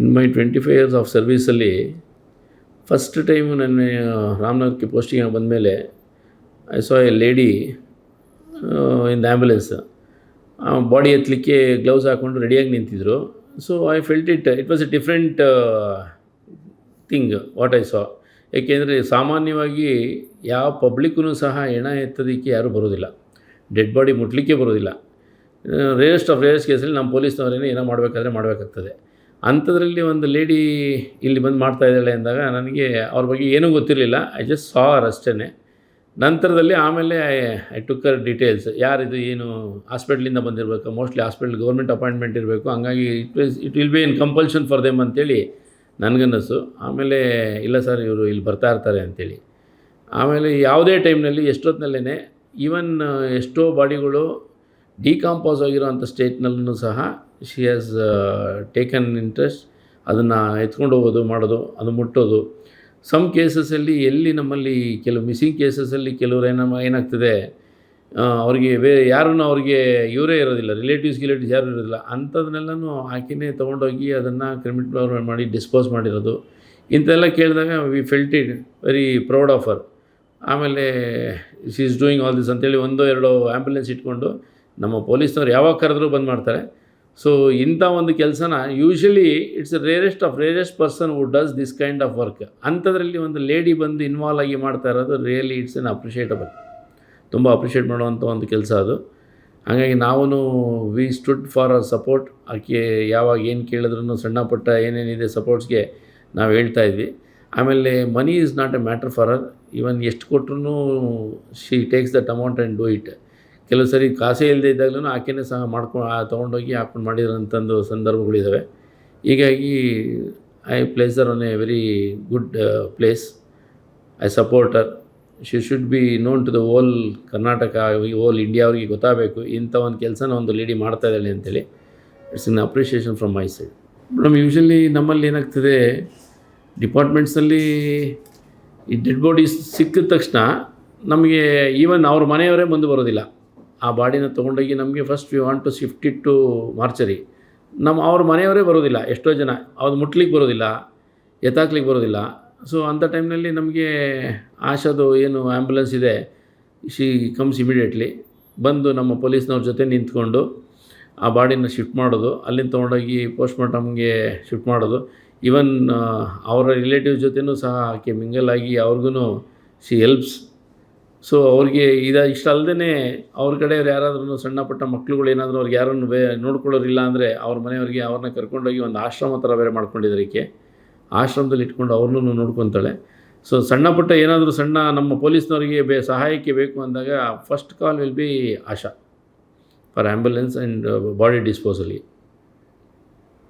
In my twenty five years of ಸರ್ವೀಸಲ್ಲಿ first time ನನ್ನ ರಾಮನಗರಕ್ಕೆ posting ಬಂದಮೇಲೆ I saw a lady in the ambulance body ಎತ್ತಲಿಕ್ಕೆ gloves ಹಾಕ್ಕೊಂಡು ರೆಡಿಯಾಗಿ ನಿಂತಿದ್ರು. So I felt it it was a different thing what I saw ಏಕೆಂದರೆ ಸಾಮಾನ್ಯವಾಗಿ ಯಾವ ಪಬ್ಲಿಕ್ಕೂ ಸಹ ಹೆಣ ಎತ್ತೋದಕ್ಕೆ ಯಾರೂ ಬರೋದಿಲ್ಲ. ಡೆಡ್ ಬಾಡಿ ಮುಟ್ಲಿಕ್ಕೆ ಬರೋದಿಲ್ಲ. ರೇರೆಸ್ಟ್ ಆಫ್ ರೇರೆಸ್ಟ್ ಕೇಸಲ್ಲಿ ನಮ್ಮ ಪೊಲೀಸ್ನವರೇನೇ ಏನೋ ಮಾಡಬೇಕಾದ್ರೆ ಮಾಡಬೇಕಾಗ್ತದೆ. ಅಂಥದ್ರಲ್ಲಿ ಒಂದು ಲೇಡಿ ಇಲ್ಲಿ ಬಂದು ಮಾಡ್ತಾ ಇದ್ದಾಳೆ ಅಂದಾಗ ನನಗೆ ಅವ್ರ ಬಗ್ಗೆ ಏನೂ ಗೊತ್ತಿರಲಿಲ್ಲ. ಐ ಜಸ್ಟ್ ಸಾ ಅವರ್ ಅಷ್ಟೇ ನಂತರದಲ್ಲಿ ಆಮೇಲೆ ಐ ಐ ಟುಕ್ಕರ್ ಡೀಟೇಲ್ಸ್ ಯಾರಿದು, ಏನು ಹಾಸ್ಪಿಟ್ಲಿಂದ ಬಂದಿರಬೇಕು. ಮೋಸ್ಟ್ಲಿ ಹಾಸ್ಪಿಟ್ಲ್ ಗೌರ್ಮೆಂಟ್ ಅಪಾಯಿಂಟ್ಮೆಂಟ್ ಇರಬೇಕು. ಹಂಗಾಗಿ it was it will be in compulsion for them ಅಂತೇಳಿ ನನಗನ್ನಿಸು. ಆಮೇಲೆ, ಇಲ್ಲ ಸರ್ ಇವರು ಇಲ್ಲಿ ಬರ್ತಾ ಇರ್ತಾರೆ ಅಂತೇಳಿ. ಆಮೇಲೆ ಯಾವುದೇ ಟೈಮ್ನಲ್ಲಿ ಎಷ್ಟೊತ್ತಿನಲ್ಲೇ ಈವನ್ ಎಷ್ಟೋ ಬಾಡಿಗಳು ಡಿಕಾಂಪೋಸ್ ಆಗಿರುವಂಥ ಸ್ಟೇಟ್ನಲ್ಲೂ ಸಹ ಶಿ ಹ್ಯಾಸ್ ಟೇಕನ್ ಇಂಟ್ರೆಸ್ಟ್ ಅದನ್ನು ಎತ್ಕೊಂಡು ಹೋಗೋದು, ಮಾಡೋದು, ಅದು ಮುಟ್ಟೋದು. ಸಮ್ ಕೇಸಸಲ್ಲಿ ಎಲ್ಲಿ ನಮ್ಮಲ್ಲಿ ಕೆಲವು ಮಿಸ್ಸಿಂಗ್ ಕೇಸಸಲ್ಲಿ ಕೆಲವರು ಏನ ಏನಾಗ್ತದೆ ಅವ್ರಿಗೆ ಬೇ ಯಾರನ್ನು ಅವ್ರಿಗೆ ಇವರೇ ಇರೋದಿಲ್ಲ ರಿಲೇಟಿವ್ಸ್ ಗಿಲೇಟಿವ್ಸ್ ಯಾರೂ ಇರೋದಿಲ್ಲ. ಅಂಥದನ್ನೆಲ್ಲನೂ ಹಾಕಿನೇ ತೊಗೊಂಡೋಗಿ ಅದನ್ನು ಕ್ರಿಮಿನಲ್ ಮಾಡಿ ಡಿಸ್ಪೋಸ್ ಮಾಡಿರೋದು. ಇಂಥೆಲ್ಲ ಕೇಳಿದಾಗ we felt it very proud of her ಆಮೇಲೆ she is doing all this ಅಂತೇಳಿ ಒಂದೋ, ಎರಡೋ ಆ್ಯಂಬುಲೆನ್ಸ್ ಇಟ್ಕೊಂಡು ನಮ್ಮ ಪೊಲೀಸ್ನವ್ರು ಯಾವಾಗ ಕರೆದ್ರೂ ಬಂದ್ ಮಾಡ್ತಾರೆ. ಸೊ ಇಂಥ ಒಂದು ಕೆಲಸನ usually it's rarest of rarest person who does this kind of work ಅಂಥದ್ರಲ್ಲಿ ಒಂದು ಲೇಡಿ ಬಂದು ಇನ್ವಾಲ್ವ್ ಆಗಿ ಮಾಡ್ತಾ ಇರೋದು ರಿಯಲಿ ಇಟ್ಸ್ ಎನ್ ಅಪ್ರಿಷಿಯೇಟಬಲ್ ತುಂಬ ಅಪ್ರಿಷಿಯೇಟ್ ಮಾಡುವಂಥ ಒಂದು ಕೆಲಸ ಅದು. ಹಾಗಾಗಿ ನಾವು we stood for our support ಆಕೆ ಯಾವಾಗ ಏನು ಕೇಳಿದ್ರು ಸಣ್ಣ ಪುಟ್ಟ ಏನೇನಿದೆ ಸಪೋರ್ಟ್ಸ್ಗೆ ನಾವು ಹೇಳ್ತಾ ಇದ್ವಿ. ಆಮೇಲೆ money is not a matter for her even ಎಷ್ಟು ಕೊಟ್ರು she takes that amount and do it ಕೆಲವು ಸರಿ ಕಾಸೇ ಇಲ್ಲದೆ ಇದ್ದಾಗಲೂ ಆಕೆನೇ ಸಹ ಮಾಡ್ಕೊಂಡು ತೊಗೊಂಡೋಗಿ ಹಾಕ್ಕೊಂಡು ಮಾಡಿರೋಂಥದ್ದು ಸಂದರ್ಭಗಳಿದ್ದಾವೆ ಹೀಗಾಗಿ I place her on a very good place. I support her she should be known to the all Karnataka all India ಅವ್ರಿಗೆ ಗೊತ್ತಾಗಬೇಕು. ಇಂಥ ಒಂದು ಕೆಲಸನ ಒಂದು ಲೇಡಿ ಮಾಡ್ತಾ ಇದ್ದಾಳೆ ಅಂತೇಳಿ. It's in appreciation from my side. Madam usually ನಮ್ಮಲ್ಲಿ ಏನಾಗ್ತದೆ, ಡಿಪಾರ್ಟ್ಮೆಂಟ್ಸಲ್ಲಿ ಈ ಡೆಡ್ ಬಾಡೀಸ್ ಸಿಕ್ಕಿದ ತಕ್ಷಣ ನಮಗೆ ಈವನ್ ಅವ್ರ ಮನೆಯವರೇ ಮುಂದೆ ಬರೋದಿಲ್ಲ. ಆ ಬಾಡಿನ ತೊಗೊಂಡೋಗಿ ನಮಗೆ first we want to shift it to mortuary. ನಮ್ಮ ಅವ್ರ ಮನೆಯವರೇ ಬರೋದಿಲ್ಲ, ಎಷ್ಟೋ ಜನ. ಅವ್ರು ಮುಟ್ಲಿಕ್ಕೆ ಬರೋದಿಲ್ಲ ಎತ್ತಾಕ್ಲಿಕ್ಕೆ ಬರೋದಿಲ್ಲ. ಸೊ ಅಂಥ ಟೈಮ್ನಲ್ಲಿ ನಮಗೆ ಆಶಾದು ಏನು ಆ್ಯಂಬುಲೆನ್ಸ್ ಇದೆ ಶಿ ಕಮ್ಸ್ ಇಮಿಡಿಯೇಟ್ಲಿ ಬಂದು ನಮ್ಮ ಪೊಲೀಸ್ನವ್ರ ಜೊತೆ ನಿಂತ್ಕೊಂಡು ಆ ಬಾಡಿನ ಶಿಫ್ಟ್ ಮಾಡೋದು, ಅಲ್ಲಿಂದ ತೊಗೊಂಡೋಗಿ ಪೋಸ್ಟ್ಮಾರ್ಟಮ್ಗೆ ಶಿಫ್ಟ್ ಮಾಡೋದು. ಈವನ್ ಅವರ ರಿಲೇಟಿವ್ ಜೊತೆನೂ ಸಹ ಆಕೆ ಮಿಂಗಲ್ ಆಗಿ ಅವ್ರಿಗೂ ಶಿ ಹೆಲ್ಪ್ಸ್ ಸೊ ಅವ್ರಿಗೆ ಇದು ಇಷ್ಟ ಅಲ್ಲದೇ ಅವ್ರ ಕಡೆಯವ್ರು ಯಾರಾದ್ರೂ ಸಣ್ಣ ಪುಟ್ಟ ಮಕ್ಳುಗಳು ಏನಾದರೂ ಅವ್ರಿಗೆ ಯಾರನ್ನು ಬೇ ನೋಡ್ಕೊಳ್ಳೋರಿಲ್ಲ ಅಂದರೆ ಅವ್ರ ಮನೆಯವ್ರಿಗೆ ಅವ್ರನ್ನ ಕರ್ಕೊಂಡೋಗಿ ಒಂದು ಆಶ್ರಮ ಥರ ಬೇರೆ ಮಾಡ್ಕೊಂಡಿದ್ದಕ್ಕೆ ಆಶ್ರಮದಲ್ಲಿ ಇಟ್ಕೊಂಡು ಅವ್ರನ್ನೂ ನೋಡ್ಕೊತಾಳೆ. ಸೊ ಸಣ್ಣ ಪುಟ್ಟ ಏನಾದರೂ ಸಣ್ಣ ನಮ್ಮ ಪೊಲೀಸ್ನವರಿಗೆ ಬೇ ಸಹಾಯಕ್ಕೆ ಬೇಕು ಅಂದಾಗ first call will be Asha. For ambulance and body ಡಿಸ್ಪೋಸಲಿ